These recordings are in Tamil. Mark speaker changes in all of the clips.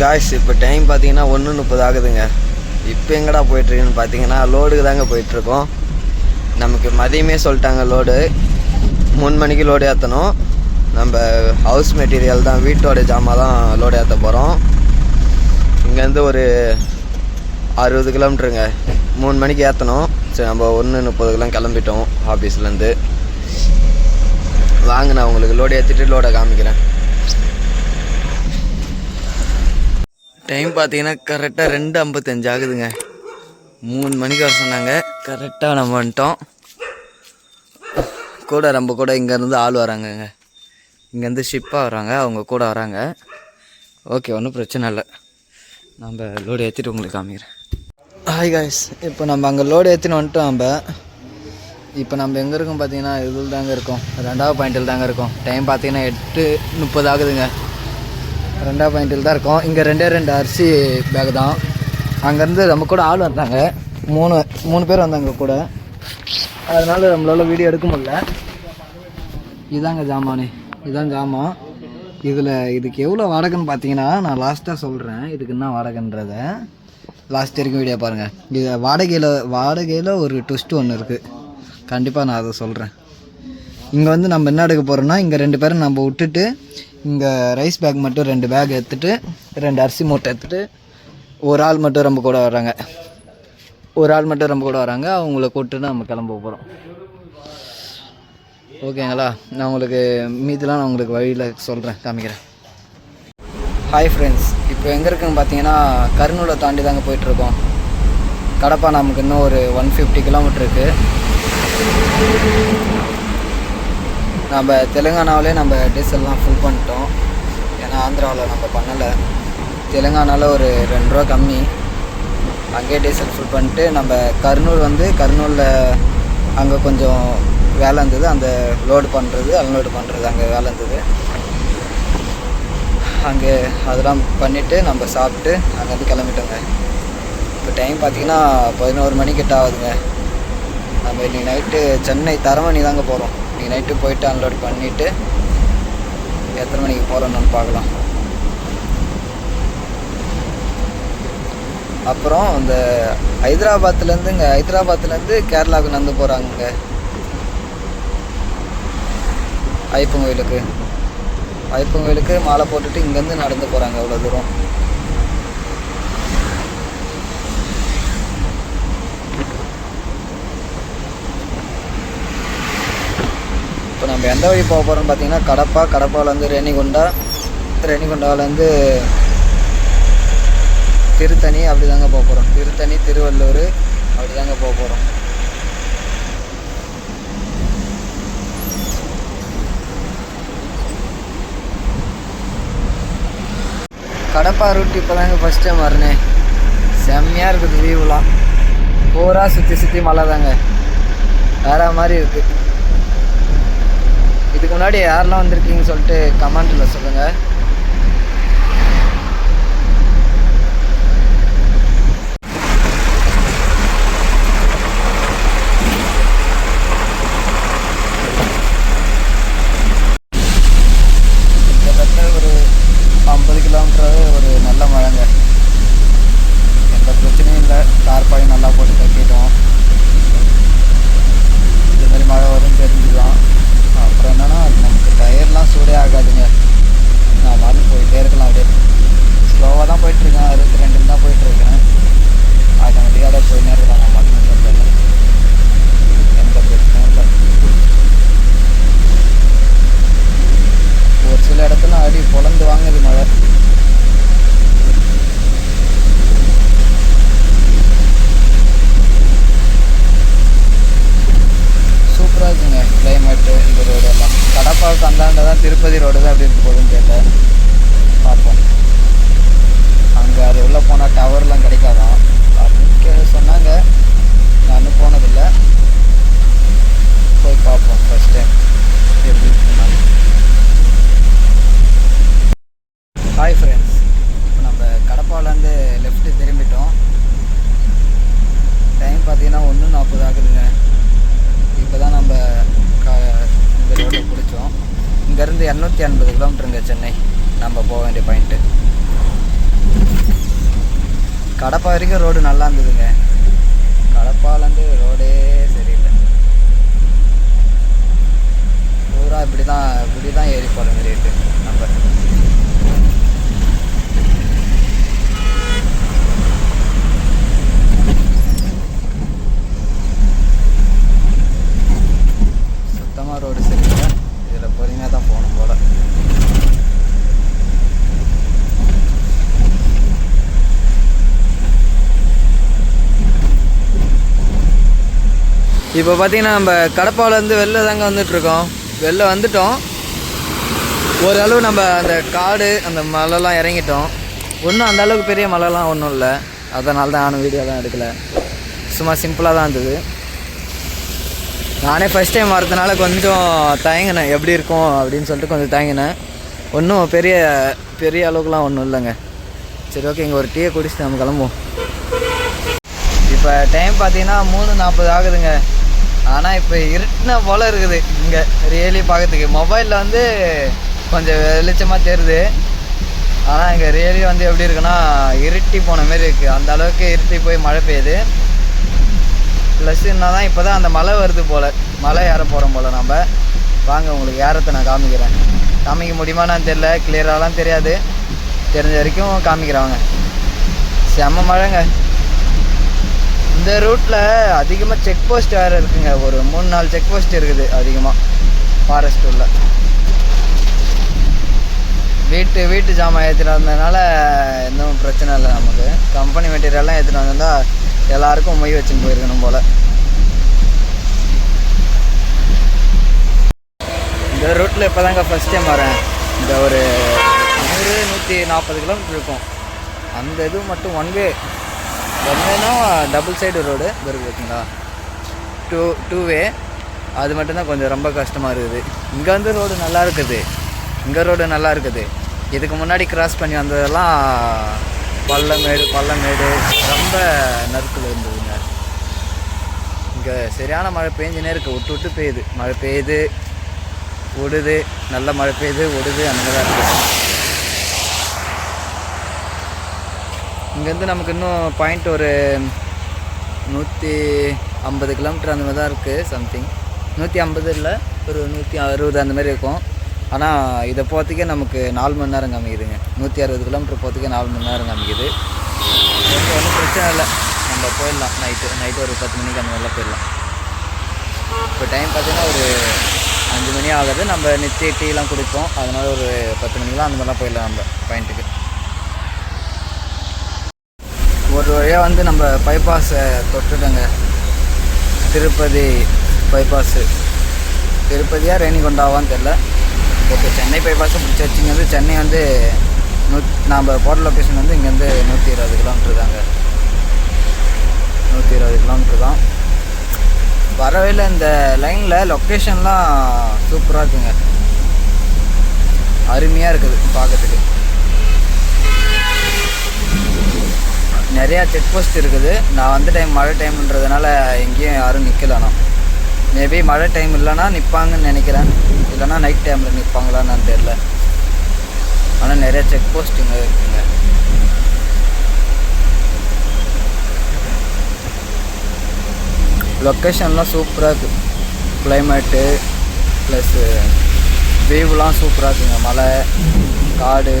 Speaker 1: காய்ஸ் இப்போ டைம் பார்த்தீங்கன்னா ஒன்று முப்பது ஆகுதுங்க. இப்போ எங்கடா போயிட்டுருக்குன்னு பார்த்தீங்கன்னா லோடுக்கு தாங்க போயிட்டுருக்கோம். நமக்கு மதியமே சொல்லிட்டாங்க லோடு மூணு மணிக்கு லோடு ஏற்றணும் நம்ம ஹவுஸ் மெட்டீரியல் தான் வீட்டோட ஜாமான் தான் லோடு ஏற்ற போகிறோம் இங்கேருந்து ஒரு அறுபது கிலோமீட்டருங்க. மூணு மணிக்கு ஏற்றணும் சரி நம்ம ஒன்று முப்பதுக்கெலாம் கிளம்பிட்டோம் ஆஃபீஸ்லேருந்து வாங்க நான் உங்களுக்கு லோடு ஏற்றிட்டு லோடை காமிக்கிறேன். டைம் பார்த்தீங்கன்னா கரெக்டாக ரெண்டு ஐம்பத்தஞ்சு ஆகுதுங்க. மூணு மணிக்கு வர சொன்னாங்க. கரெக்டாக நம்ம வந்துட்டோம். கூட நம்ம கூட இங்கேருந்து ஆள் வராங்கங்க. இங்கேருந்து ஷிப்பாக வராங்க. அவங்க கூட வராங்க. ஓகே ஒன்றும் பிரச்சனை இல்லை. நம்ம லோடு ஏற்றிட்டு உங்களுக்கு காமிக்கிறேன். ஹாய் காய்ஸ் இப்போ நம்ம அங்கே லோடு ஏற்றின்னு வந்துட்டோம் நம்ம. இப்போ நம்ம எங்கே இருக்கோம் பார்த்தீங்கன்னா இதில் தாங்க இருக்கோம். ரெண்டாவது பாயிண்டில் தாங்க இருக்கோம். டைம் பார்த்தீங்கன்னா எட்டு முப்பது ஆகுதுங்க. ரெண்டாவது பாயிண்டில் தான் இருக்கோம். இங்கே ரெண்டே ரெண்டு அரிசி பேக் தான். அங்கேருந்து நம்ம கூட ஆள் வந்தாங்க மூணு மூணு பேர் வந்தாங்க கூட. அதனால் நம்மளால் வீடியோ எடுக்க முடியல. இதாங்க ஜாமானு. இதான் ஜாமான். இதில் இதுக்கு எவ்வளோ வாடகைன்னு பார்த்தீங்கன்னா நான் லாஸ்ட்டாக சொல்கிறேன் இதுக்கு என்ன வாடகைன்றத. லாஸ்ட் வரைக்கும் வீடியோ பாருங்கள் இது வாடகையில் வாடகையில் ஒரு ட்விஸ்ட் ஒன்று இருக்குது கண்டிப்பாக நான் அதை சொல்கிறேன் இங்கே வந்து நம்ம என்ன எடுக்க போகிறோம்னா இங்கே ரெண்டு பேரும் நம்ம விட்டுட்டு இங்கே ரைஸ் பேக் மட்டும் ரெண்டு பேக் எடுத்துட்டு ரெண்டு அரிசி மூட்டை எடுத்துட்டு ஒரு ஆள் மட்டும் ரொம்ப கூட வராங்க. ஒரு ஆள் மட்டும் ரொம்ப கூட வராங்க. அவங்கள கூப்பிட்டு நம்ம கிளம்ப போகிறோம் ஓகேங்களா நான் உங்களுக்கு மீதிலாம் நான் உங்களுக்கு வழியில் சொல்கிறேன் காமிக்கிறேன். ஹாய் ஃப்ரெண்ட்ஸ் இப்போ எங்கே இருக்குன்னு பார்த்தீங்கன்னா கருநூலை தாண்டி தாங்க போயிட்டுருக்கோம். கடப்பா நமக்கு இன்னும் ஒரு ஒன் ஃபிஃப்டி கிலோமீட்டர் இருக்குது நம்ம தெலுங்கானாவிலே நம்ம டீசல்லாம் ஃபுல் பண்ணிட்டோம். ஏன்னா ஆந்திராவில் நம்ம பண்ணலை. தெலுங்கானாவில் ஒரு ரெண்டு ரூபா கம்மி. அங்கேயே டீசல் ஃபுல் பண்ணிட்டு நம்ம கர்னூல் வந்து கர்னூலில் அங்கே கொஞ்சம் வேலை இருந்தது. அந்த லோடு பண்ணுறது அன்லோடு பண்ணுறது அங்கே வேலை இருந்தது. அங்கே அதெல்லாம் பண்ணிவிட்டு நம்ம சாப்பிட்டு அங்கேருந்து கிளம்பிட்டோங்க. இப்போ டைம் பார்த்தீங்கன்னா பதினோரு மணிக்கிட்ட ஆகுதுங்க. நம்ம இன்னைக்கு நைட்டு சென்னை தரமணி தாங்க போகிறோம் இன்றைக்கி நைட்டு போயிட்டு அன்லோட் பண்ணிவிட்டு எத்தனை மணிக்கு போகிறோன்னு பார்க்கலாம். அப்புறம் இந்த ஹைதராபாத்துலேருந்து இங்கே ஹைதராபாத்துலேருந்து கேரளாவுக்கு நடந்து போகிறாங்க ஐப்பன் கோயிலுக்கு ஐப்பன் கோயிலுக்கு மாலை போட்டுட்டு இங்கேருந்து நடந்து போகிறாங்க அவ்வளோ தூரம். இப்போ எந்த வழி போக போகிறோம்னு பார்த்தீங்கன்னா கடப்பா கடப்பாவிலேருந்து ரேணிகுண்டா ரேணிகுண்டாவிலேருந்து திருத்தணி அப்படி தாங்க போக போகிறோம் திருத்தணி திருவள்ளூர் அப்படி தாங்க போக போகிறோம் கடப்பா ரூட் இப்போ தாங்க ஃபஸ்ட் டைம் வரனேன் செம்மையாக இருக்குது வியூலாம் பூரா சுற்றி சுற்றி மழை தாங்க வேற மாதிரி இருக்குது இதுக்கு முன்னாடி யாரெல்லாம் வந்திருக்கீங்கன்னு சொல்லிட்டு கமெண்ட்டில் சொல்லுங்கள் கிட்டத்தட்ட ஒரு ஐம்பது கிலோமீட்டராகவே ஒரு நல்ல மழைங்க எந்த பிரச்சனையும் இல்லை தார்பாய் நல்லா போட்டு கட்டிட்டோம் இந்த மாதிரி மழை வரும் தெரிஞ்சுக்கலாம் அப்புறம் என்னன்னா நமக்கு டயர்லாம் சூடே ஆகாதுங்க நான் மாதிரி போயிட்டே இருக்கலாம் அப்படியே ஸ்லோவாக தான் போயிட்டுருக்கேன் அறுபத்தி ரெண்டுன்னு தான் போயிட்டுருக்கேன் ஆட்டோமேட்டிக்காக போயினே இருக்கலாம் நான் மட்டும் சொல்கிறேன் எந்த பிரச்சனையும் இல்லை ஒரு சில இடத்துல அடி பொழந்து வாங்குது மழை சூப்பராக இருக்குங்க கிளைமேட்டு இந்த ரோடு எல்லாம் கடப்பாவுக்கு அந்தாண்ட தான் திருப்பதி ரோடு தான் எப்படி இருக்க போகுதுன்னு தெரியல. பார்ப்போம். அங்கே அது உள்ளே போனால் டவர்லாம் கிடைக்காதான் அப்படின்னு கே- சொன்னாங்க. நான் இன்னும் போனதில்லை. போய் பார்ப்போம் ஃபஸ்ட் டைம் எப்படி சொன்னாங்க ஹாய் ஃப்ரெண்ட்ஸ் இப்போ நம்ம கடப்பாவிலேருந்து லெஃப்ட்டு திரும்பிட்டோம். டைம் பார்த்தீங்கன்னா ஒன்று நாற்பது ஆகுதுங்க இப்போ தான் நம்ம க இந்த ரோட்டை பிடிச்சோம் நூற்றி ஐம்பது கிலோமீட்டருங்க சென்னை. நம்ம போக வேண்டிய பாயிண்ட்டு கடப்பா வரைக்கும் ரோடு நல்லா இருந்ததுங்க. கடப்பாலேருந்து ரோடே சரியில்லை. பூரா இப்படி தான் இப்படி தான் ஏறி போகிற மாதிரி இருக்குது நம்ம சுத்தமாக ரோடு சரியில்லை இதில் பொறுமையாக தான் போகணும் போல இப்போ பார்த்தீங்கன்னா நம்ம கடப்பாவிலேருந்து வெளில தாங்க வந்துட்டுருக்கோம். வெளில வந்துட்டோம். ஓரளவு நம்ம அந்த காடு அந்த மலைலாம் இறங்கிட்டோம். ஒன்றும் அந்த அளவுக்கு பெரிய மலைலாம் ஒன்றும் இல்லை. அதனால தான் நானும் வீடியோலாம் எடுக்கலை. சும்மா சிம்பிளாக தான் இருந்தது. நானே ஃபஸ்ட் டைம் வரதுனால கொஞ்சம் தயங்கினேன். எப்படி இருக்கும் அப்படின்னு சொல்லிட்டு கொஞ்சம் தயங்கினேன். ஒன்றும் பெரிய பெரிய அளவுக்குலாம் ஒன்றும் இல்லைங்க. சரி ஓகே இங்கே ஒரு டீயை குடிச்சிட்டு நம்ம கிளம்புவோம். இப்போ டைம் பார்த்தீங்கன்னா மூணு நாற்பது ஆகுதுங்க. ஆனால் இப்போ இருட்டின போல் இருக்குது. இங்கே ரியலி பார்க்கறதுக்கு மொபைலில் வந்து கொஞ்சம் வெளிச்சமாக தெரியுது. ஆனால் இங்கே ரியலி வந்து எப்படி இருக்குன்னா இருட்டி போன மாரி இருக்குது அந்த அளவுக்கு இருட்டி போய் மழை பெய்யுது. ப்ளஸ் என்ன தான் இப்போ தான் அந்த மழை வருது போல். மழை ஏற போகிறோம் போல் நம்ம வாங்க உங்களுக்கு ஏறத்தை நான் காமிக்கிறேன். காமிக்க முடியுமான்னு தெரில கிளியராகலாம் தெரியாது. தெரிஞ்ச வரைக்கும் காமிக்கிறவங்க செம்ம மழைங்க. இந்த ரூட்டில் அதிகமாக செக் போஸ்ட் வேறு இருக்குங்க. ஒரு மூணு நாலு செக் போஸ்ட் இருக்குது அதிகமாக ஃபாரஸ்ட் உள்ள. வீட்டு வீட்டு ஜாமான் ஏற்றிட்டு வந்ததுனால எதுவும் பிரச்சனை இல்லை நமக்கு. கம்பெனி மெட்டீரியல்லாம் ஏற்றிட்டு வந்திருந்தா எல்லாருக்கும் மொய் வச்சுன்னு போயிருக்கணும் போல். இந்த ரூட்டில் இப்போ தாங்க ஃபஸ்ட் டைம் வரேன். இந்த ஒரு நூறு நூற்றி நாற்பது கிலோமீட்டர் இருக்கும். அந்த இது மட்டும் ஒன் வே ஒன்றுனா டபுள் சைடு ரோடு இருக்கு பார்த்தீங்களா? டூ டூ வே அது மட்டும்தான் கொஞ்சம் ரொம்ப கஷ்டமாக இருக்குது. இங்கே வந்து ரோடு நல்லா இருக்குது. இங்கே ரோடு நல்லா இருக்குது. இதுக்கு முன்னாடி கிராஸ் பண்ணி வந்ததெல்லாம் பள்ளமேடு பள்ளமேடு ரொம்ப நறுக்கில் இருந்ததுங்க. இங்கே சரியான மழை பெஞ்சுனே இருக்குது விட்டு விட்டு பெய்யுது. மழை பெய்யுது விடுது நல்ல மழை பெய்யுது விடுது அந்த மாதிரி தான் இருக்குது இங்கேருந்து நமக்கு இன்னும் பாயிண்ட் ஒரு நூற்றி ஐம்பது கிலோமீட்டர் அந்த மாதிரி தான் இருக்குது சம்திங் நூற்றி ஐம்பது இல்லை ஒரு நூற்றி அறுபது அந்த மாதிரி இருக்கும். ஆனால் இதை போகிறதுக்கே நமக்கு நாலு மணி நேரம் காமிக்குதுங்க. நூற்றி அறுபது கிலோமீட்டர் போகிறதுக்கே நாலு மணி நேரம் காமிக்குது. ஓகே ஒன்றும் பிரச்சனை இல்லை. நம்ம போயிடலாம். நைட்டு நைட்டு ஒரு பத்து மணிக்கு அந்த மாதிரிலாம் போயிடலாம். இப்போ டைம் பார்த்தீங்கன்னா ஒரு அஞ்சு மணி ஆகுது. நம்ம நிச்சய டீலாம் குடிப்போம். அதனால ஒரு பத்து மணிக்கெலாம் அந்த மாதிரிலாம் போயிடலாம் நம்ம பாயிண்ட்டுக்கு அது வழியாக வந்து நம்ம பைபாஸை தொட்டுட்டோங்க. திருப்பதி பைபாஸு திருப்பதியாக ரேணிகொண்டாவான்னு தெரில ஓகே சென்னை பைபாஸை பிடிச்சி வச்சுங்கிறது சென்னை வந்து நூ நாம் போட்ட லொக்கேஷன் வந்து இங்கேருந்து நூற்றி இருபது கிலோமீட்டர் தாங்க. நூற்றி இருபது கிலோமீட்டர் தான். வரவே இல்லை இந்த லைனில் லொக்கேஷன்லாம் சூப்பராக இருக்குங்க. அருமையாக இருக்குது பார்க்கறதுக்கு. நிறையா செக் போஸ்ட் இருக்குது. நான் வந்த டைம் மழை டைம்ன்றதுனால எங்கேயும் யாரும் நிற்கல மேபி மழை டைம் இல்லைன்னா நிற்பாங்கன்னு நினைக்கிறேன். இல்லைன்னா நைட் டைமில் நிற்பாங்களான்னு தெரில ஆனால் நிறைய செக் போஸ்ட்டுங்க இருக்குங்க. லொக்கேஷன்லாம் சூப்பராக இருக்குது கிளைமேட்டு ப்ளஸ்ஸு வியூலாம் சூப்பராக இருக்குங்க. மலை காடு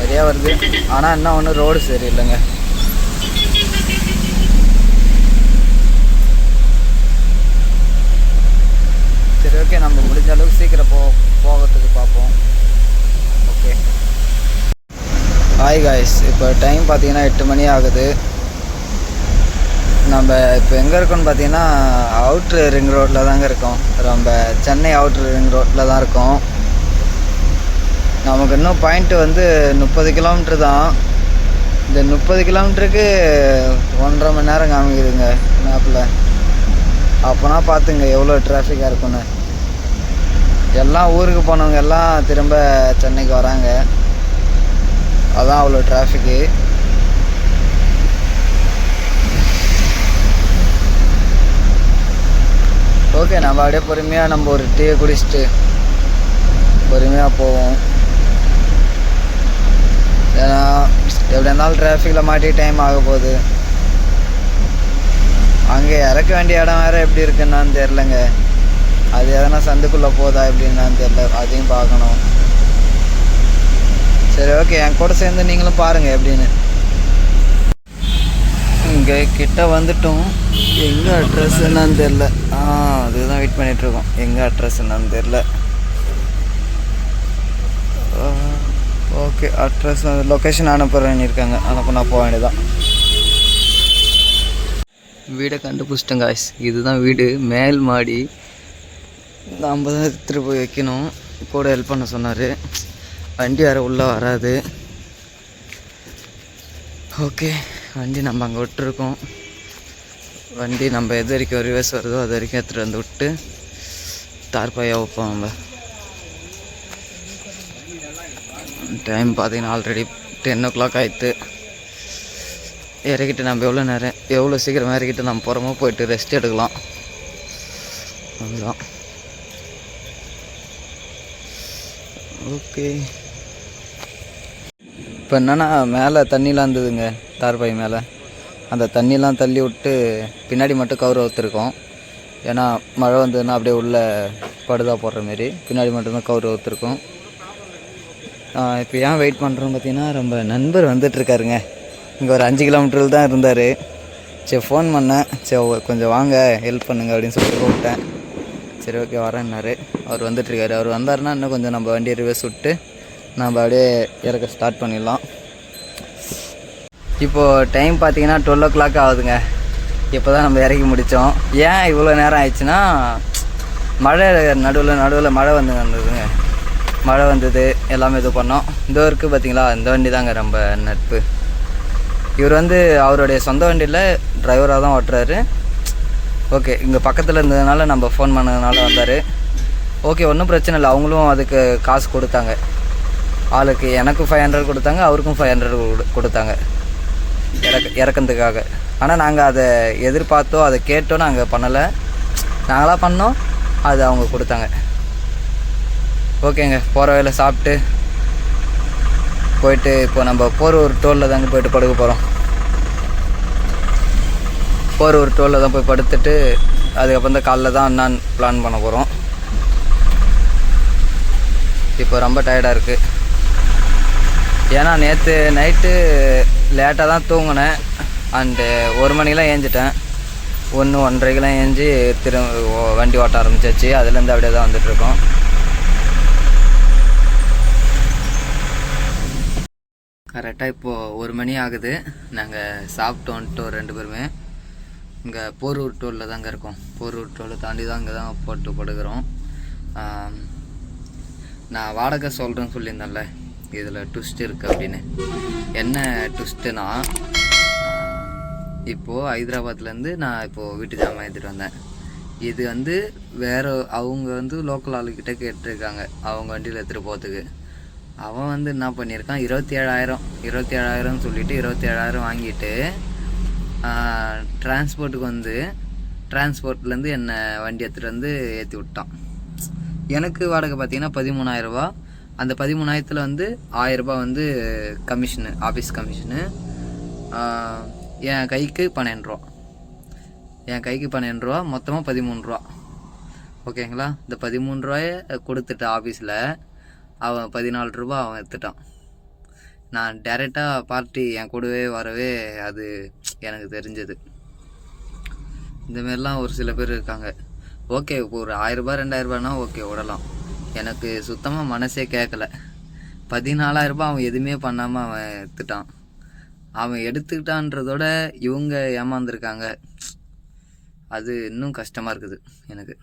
Speaker 1: நிறையா வருது. ஆனால் என்ன ஒன்று ரோடு சரியில்லைங்க. சரி ஓகே நம்ம முடிஞ்ச அளவுக்கு சீக்கிரம் போ போகிறதுக்கு பார்ப்போம். ஓகே ஹாய் காய்ஸ் இப்போ டைம் பார்த்தீங்கன்னா எட்டு மணி ஆகுது. நம்ம இப்போ எங்கே இருக்கோம்னு பார்த்தீங்கன்னா அவுட்ரு ரிங் ரோட்டில் தாங்க இருக்கோம். நம்ம சென்னை அவுட்ரு ரிங் ரோட்டில் தான் இருக்கோம். நமக்கு இன்னும் பாயிண்ட்டு வந்து முப்பது கிலோமீட்ரு தான். இந்த முப்பது கிலோமீட்டருக்கு ஒன்றரை மணி நேரம் காமிக்குதுங்க மேப்பில் அப்போனா பார்த்துங்க எவ்வளோ டிராஃபிக்காக இருக்குன்னு எல்லாம் ஊருக்கு போனவங்க எல்லாம் திரும்ப சென்னைக்கு வராங்க. அதான் அவ்வளோ டிராஃபிக்கு ஓகே நம்ம அப்படியே பொறுமையாக நம்ம ஒரு டீயை குடிச்சிட்டு பொறுமையாக போவோம். ஏன்னா எப்படி இருந்தாலும் டிராஃபிக்கில் மாட்டி டைம் ஆக போகுது. அங்கே இறக்க வேண்டிய இடம் வேறு எப்படி இருக்குன்னான்னு தெரிலங்க அது எதனா சந்துக்குள்ளே போதா எப்படின்னு தெரில அதையும் பார்க்கணும். சரி ஓகே என் கூட சேர்ந்து நீங்களும் பாருங்கள் எப்படின்னு. இங்கே கிட்ட வந்துட்டோம். எங்கே அட்ரஸ் என்னன்னு தெரில ஆ அதுதான் வெயிட் பண்ணிகிட்ருக்கோம் எங்கே அட்ரஸ் என்னன்னு தெரில ஓகே அட்ரஸ் வந்து லொக்கேஷன் அனுப்புகிறேன்னு இருக்காங்க அனுப்புனா போக வேண்டியதான் வீடை கண்டுபிடிச்சிட்டேன் காய்ஸ் இதுதான் வீடு. மேல் மாடி. நம்ம தான் எடுத்துகிட்டு போய் வைக்கணும். கூட ஹெல்ப் பண்ண சொன்னார். வண்டி வேறு உள்ளே வராது. ஓகே வண்டி நம்ம அங்கே விட்டுருக்கோம். வண்டி நம்ம எது வரைக்கும் ரிவர்ஸ் வருதோ அது வரைக்கும் எடுத்துகிட்டு வந்து விட்டு தார்பாயாக வைப்போம் நம்ம. டைம் பார்த்தீங்கன்னா ஆல்ரெடி டென் ஓ கிளாக் ஆயிடுத்து இறக்கிட்டு நம்ம எவ்வளோ நேரம் எவ்வளோ சீக்கிரம் இறக்கிட்டு நம்ம போகிறோமோ போயிட்டு ரெஸ்ட் எடுக்கலாம் அதுதான் ஓகே. இப்போ என்னென்னா மேலே தண்ணிலாம் இருந்ததுங்க தார்பாய் மேலே. அந்த தண்ணிலாம் தள்ளி விட்டு பின்னாடி மட்டும் கவர் ஊற்றுருக்கோம் ஏன்னா மழை வந்ததுன்னா அப்படியே உள்ளே படுதா போடுற மாரி பின்னாடி மட்டும்தான் கவர் ஊற்றுருக்கோம் இப்போ ஏன் வெயிட் பண்ணுறோம் பார்த்தீங்கன்னா ரொம்ப நண்பர் வந்துட்டுருக்காருங்க இங்கே ஒரு அஞ்சு கிலோமீட்டரில் தான் இருந்தார். சரி ஃபோன் பண்ணேன். சரி கொஞ்சம் வாங்க ஹெல்ப் பண்ணுங்க அப்படின்னு சொல்லிட்டு கூப்பிட்டேன். சரி ஓகே வரேன்னாரு. அவர் வந்துட்டுருக்காரு. அவர் வந்தாருன்னா இன்னும் கொஞ்சம் நம்ம வண்டியை ரிவர்ஸ் விட்டு நம்ம அப்படியே இறக்க ஸ்டார்ட் பண்ணிடலாம். இப்போது டைம் பார்த்தீங்கன்னா டுவெல் ஓ கிளாக் ஆகுதுங்க. இப்போ தான் நம்ம இறக்கி முடித்தோம் ஏன் இவ்வளோ நேரம் ஆயிடுச்சுன்னா மழை நடுவில் நடுவில் மழை வந்து வந்ததுங்க. மழை வந்தது எல்லாமே இது பண்ணோம். இந்த இருக்குது பார்த்தீங்களா இந்த வண்டி தாங்க ரொம்ப நட்பு. இவர் வந்து அவருடைய சொந்த வண்டியில் டிரைவராக தான் ஓட்டுறாரு. ஓகே இங்கே பக்கத்தில் இருந்ததுனால நம்ம ஃபோன் பண்ணதுனால வந்தார். ஓகே ஒன்றும் பிரச்சனை இல்லை. அவங்களும் அதுக்கு காசு கொடுத்தாங்க. ஆளுக்கு எனக்கும் ஃபைவ் ஹண்ட்ரட் கொடுத்தாங்க அவருக்கும் ஃபைவ் ஹண்ட்ரட் கொடுத்தாங்க. இறக்க இறக்கிறதுக்காக ஆனால் நாங்கள் அதை எதிர்பார்த்தோ அதை கேட்டோ நாங்கள் பண்ணலை. நாங்களாக பண்ணோம் அது அவங்க கொடுத்தாங்க. ஓகேங்க போகிற வேலை சாப்பிட்டு போயிட்டு இப்போ நம்ம போரூர் டோலில் தாங்க போயிட்டு படுக்க போகிறோம் போரூர் டோலில் தான் போய் படுத்துட்டு அதுக்கப்புறம் தான் காலைல தான் அண்ணான் பிளான் பண்ண போகிறோம் இப்போ ரொம்ப டயர்டாக இருக்குது ஏன்னா நேற்று நைட்டு லேட்டாக தான் தூங்கினேன். அண்டு ஒரு மணிக்கெலாம் ஏஞ்சிட்டேன். ஒன்று ஒன்றரைக்கெலாம் ஏஞ்சி திரும்ப வண்டி ஓட்ட ஆரம்பிச்சிச்சு. அதுலேருந்து அப்படியே தான் வந்துட்டுருக்கோம் கரெக்டாக இப்போது ஒரு மணி ஆகுது. நாங்கள் சாப்பிட்டு வந்துட்டோம் ரெண்டு பேருமே. இங்கே போரூர் டோலில் தாங்க இருக்கோம். போரூர் டோலை தாண்டி தான் இங்கே தான் போட்டு படுகிறோம் நான் வாடகை சொல்கிறேன்னு சொல்லியிருந்தேன்ல இதில் ட்விஸ்ட் இருக்குது அப்படின்னு. என்ன ட்விஸ்ட்டுனா இப்போது ஹைதராபாத்லேருந்து நான் இப்போது வீட்டு ஜாமான் எடுத்துகிட்டு வந்தேன். இது வந்து வேறு அவங்க வந்து லோக்கல் ஆளுக்கிட்ட கேட்டிருக்காங்க அவங்க வண்டியில் எடுத்துகிட்டு போகிறதுக்கு அவன் வந்து என்ன பண்ணியிருக்கான் இருபத்தி ஏழாயிரம் இருபத்தி ஏழாயிரம்னு சொல்லிவிட்டு இருபத்தி ஏழாயிரம் வாங்கிட்டு டிரான்ஸ்போர்ட்டுக்கு வந்து டிரான்ஸ்போர்ட்லேருந்து என்னை வண்டி எடுத்துகிட்டு வந்து ஏற்றி விட்டான். எனக்கு வாடகை பார்த்தீங்கன்னா பதிமூணாயிரரூபா அந்த பதிமூணாயிரத்தில் வந்து ஆயிரரூபா வந்து கமிஷனு ஆஃபீஸ் கமிஷனு என் கைக்கு பன்னெண்டு ரூபா. என் கைக்கு பன்னெண்டு ரூபா மொத்தமாக பதிமூணுரூவா ஓகேங்களா? இந்த பதிமூணு ரூபாய கொடுத்துட்ட ஆஃபீஸில் அவன் பதினாலு ரூபா அவன் எடுத்துட்டான். நான் டேரெக்டாக பார்ட்டி என் கூடவே வரவே அது எனக்கு தெரிஞ்சது. இந்தமாரிலாம் ஒரு சில பேர் இருக்காங்க. ஓகே இப்போ ஒரு ஆயிரரூபா ரெண்டாயிரரூபானா ஓகே விடலாம். எனக்கு சுத்தமாக மனசே கேட்கல பதினாலாயிரரூபா அவன் எதுவுமே பண்ணாமல் அவன் எடுத்துட்டான். அவன் எடுத்துக்கிட்டான்றதோட இவங்க ஏமாந்துருக்காங்க. அது இன்னும் கஷ்டமாக இருக்குது எனக்கு.